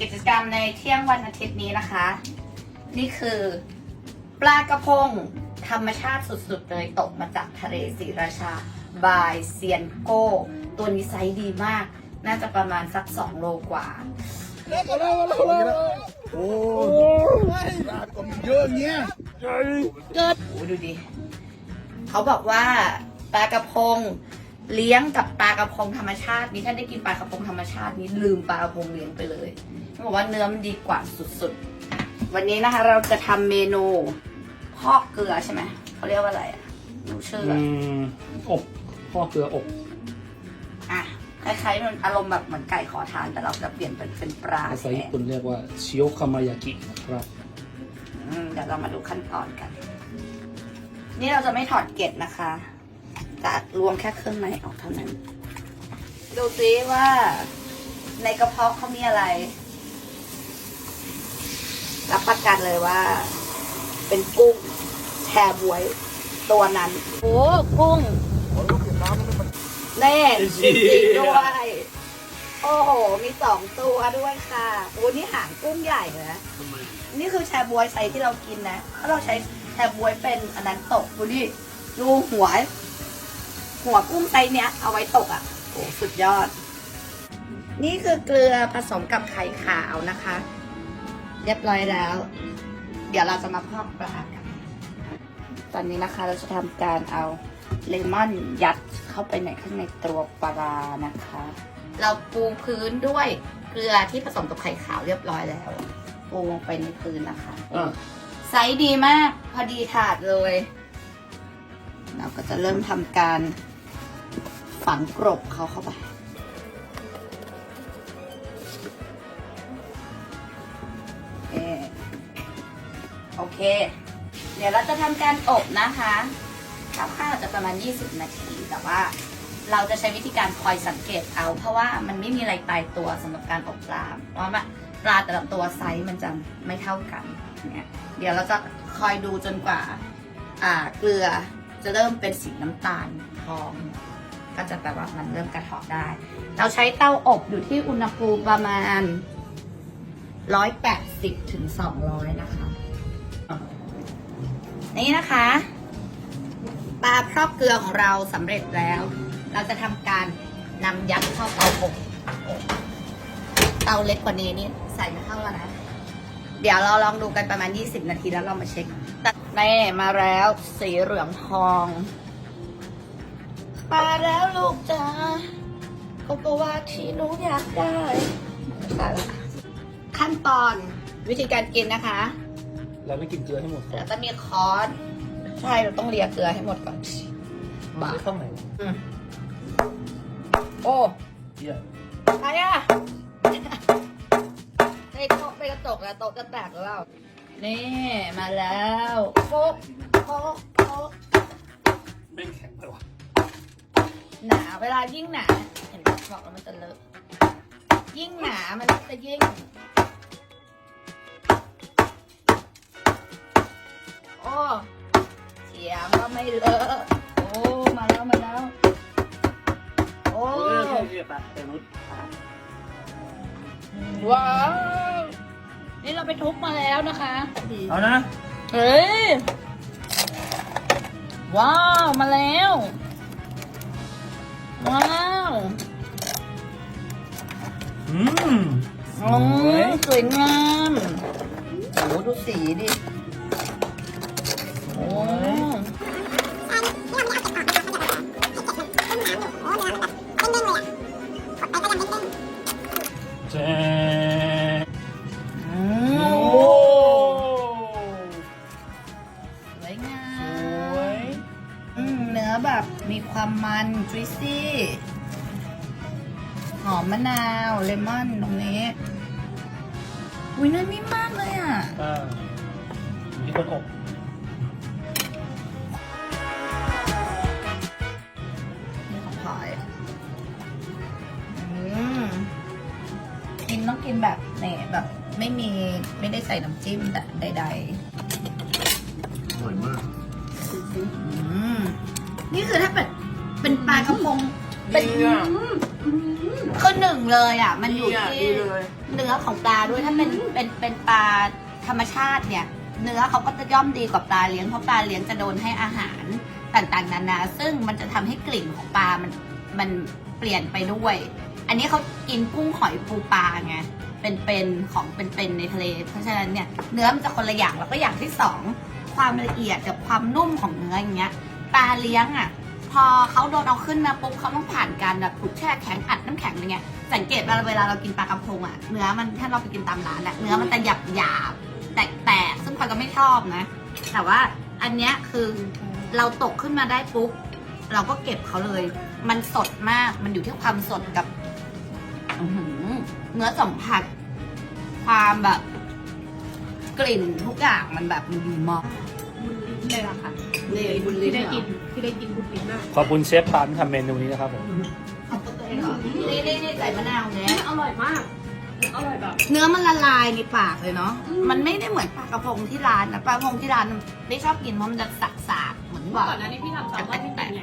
กิจกรรมในเที่ยงวันอาทิตย์นี้นะคะ นี่คือ ปลากระพงธรรมชาติสุดๆ เลยตกมาจากทะเลศรีราชา บายเซียนโก้ ตัวนี้ไซส์ดีมาก น่าจะประมาณสัก2โลกว่า โอ้ยปลาก็มีเยอะเงี้ยเกิดโอ้ดูดิ เขาบอกว่าปลากระพงเลี้ยงกับปลากระพงธรรมชาติ นี่ถ้าได้กินปลากระพงธรรมชาตินี้ลืมปลากระพงเลี้ยงไปเลย เขาบอกว่าเนื้อมันดีกว่าสุดๆ วันนี้นะคะ เราจะทำเมนูพอกเกลือใช่ไหมเขาเรียกว่าอะไรอะรู้ชื่ออือะมอบพ่อเกลืออบอะคล้ายๆมันอารมณ์แบบเหมือนไก่ขอทานแต่เราจะเปลี่ยนเป็นเป็นปลาภาษาแทญี่นปุ่นเรียกว่าชิโอคามายากินะครับ อืมเดี๋ยวเรามาดูขั้นตอนกัน นี่เราจะไม่ถอดเกล็ดนะคะจะรวมแค่เครื่องในออกเท่านั้น ดูซิว่าในกระเพาะเขามีอะไร รับประกันเลยว่า เป็นกุ้งแชบวยตัวนั้น โอ้กุ้งแน่จริงๆด้วย โอ้โห มีสองตัวด้วยค่ะโอ้นี่หางกุ้งใหญ่นะนี่คือแชบวยไซส์ที่เรากินนะถ้าเราใช้แชบวยเป็นอันนั้นตกดูดิดูหัว หัวกุ้งไซส์เนี้ย เอาไว้ตกอะโอ้สุดยอด นี่คือเกลือผสมกับไข่ขาวนะคะ เรียบร้อยแล้ว เดี๋ยวเราจะมาพอกปลากัน ตอนนี้นะคะเราจะทำการเอาเลมอนยัดเข้าไปในข้างในตัวปลานะคะ เราปูพื้นด้วยเกลือที่ผสมกับไข่ขาวเรียบร้อยแล้ว ปูลงไปในพื้นนะคะอะไซส์ดีมาก พอดีถาดเลย เราก็จะเริ่มทำการฝังกรบเขาเข้าไป เค เดี๋ยวเราจะทำการอบนะคะคร่าวๆจะประมาณ 20 นาที แต่ว่าเราจะใช้วิธีการคอยสังเกตเอา เพราะว่ามันไม่มีอะไรตายตัวสำหรับการอบปลาเพราะว่าปลาแต่ละตัวไซส์มันจะไม่เท่ากันเนี่ยเดี๋ยวเราจะคอยดูจนกว่าอ่าเกลือจะเริ่มเป็นสีน้ำตาลทอง ก็จะแปลว่ามันเริ่มกระเทาะได้ เราใช้เตาอบอยู่ที่อุณหภูมิประมาณ 180ถึง200 นะคะ นี่นะคะปลาพรอบเกลือของเราสำเร็จแล้ว เราจะทำการนำยัดเข้าเตาอบเตาเล็กกว่านี้นี่ใส่ไม่เข้าแล้วนะ เดี๋ยวเราลองดูกันประมาณ 20 นาทีแล้วเรามาเช็คนี่มาแล้วสีเหลืองทองมาแล้วลูกจ้าโกโกวาที่หนูอยากได้ขั้นตอนวิธีการกินนะคะ เราไม่กินเกลือให้หมดก่อแล้นวจะมีคอร์สใช่เราต้องเลียเกลือให้หมดก่อน บาข้างไหนอืมโอ้เยี่ยใครอะในโต๊ะไปกระจกแล้วโต๊ะจะแตกหรือเปล่านี่มาแล้วโป๊ะโป๊ะโป๊ะไม่แข็งไปว่ะหนาเวลายิ่งหนา เห็นไหมบอกแล้วมันจะเลอะยิ่งหนามันจะยิ่ง เสียงก็ไม่เลอะโอ้มาแล้วมาแล้ว โอ้เออเรียบอะแต่นุชว้าวนี่เราไปทุบมาแล้วนะคะเอานะเฮ้ยว้าวมาแล้ว ว้าวอืมโอ้สวยงามโอ้ดูสีดิ แจ๊อืโอ้มสวยงาสมวยอืมเนื้อแบบมีความมันจุยซี่ หอมมะนาว เลมอนตรงนี้ อุ้ยเนื้อนิ่มมากเลยอะ อ่ามีคนอบ เนี่ยแบบไม่มีไม่ได้ใส่น้ำจิ้มแต่ใดอร่อยมากๆอืมนี่คือถ้าเป็นเป็นปลากระพงเป็นดีอะอืมคือหนึ่งเลยอะ มันอยู่ดีะที่ ดีเลยเนื้อของปลาด้วยถ้าเป็นเป็นเป็นปลาธรรมชาติเนี่ย เนื้อเขาก็จะย่อมดีกว่าปลาเลี้ยงเพราะปลาเลี้ยงจะโดนให้อาหารต่างๆนานาซึ่งมันจะทำให้กลิ่นของปลามันมันเปลี่ยนไปด้วย อันนี้เขากินกุ้งหอยปูปลาไงเป็นๆของเป็นๆในทะเล เพราะฉะนั้นเนี่ยเนื้อมันจะคนละอย่างแล้วก็อย่างที่สองความละเอียดกับความนุ่มของเนื้ออย่างเงี้ยปลาเลี้ยงอะ พอเขาโดนเอาขึ้นมาปุ๊บเขาต้องผ่านการแบบถูกแช่แข็งอัดน้ำแข็งอะไรเงี้ยสังเกตเวลาเวลาเรากินปลากระพงอะเนื้อมันถ้าเราไปกินตามร้านอะเนื้อมันจะหยาบหยาบแตกแตกๆซึ่งพลอยก็ไม่ชอบนะ แต่ว่าอันเนี้ยคือเราตกขึ้นมาได้ปุ๊บเราก็เก็บเขาเลย มันสดมากมันอยู่ที่ความสดกับ อื้อหือเนื้อสัมผัส ความแบบ กลิ่นทุกอย่างมันแบบมันดีมากเลยล่ะค่ะนี่บุญลิ้ที่นได้เหรอกินที่ได้กินบุญลิ้นมากขอบคุณเชฟปานที่ทำเมนูนี้นะครับผมของตัวเองเหรอนี่นี่นี่ใส่มะนาวเนี่ยอร่อยมาก อร่อยแบบ เนื้อมันละลายในปากเลยเนาะมันไม่ได้เหมือนปลากระพงที่ร้านนะปลากระพงที่ร้านไม่ชอบกินเพราะมันจะสักๆเหมือนเมื่อว่าก่อนหนั้านนี่พี่ทำแซลมอนไม่กินไง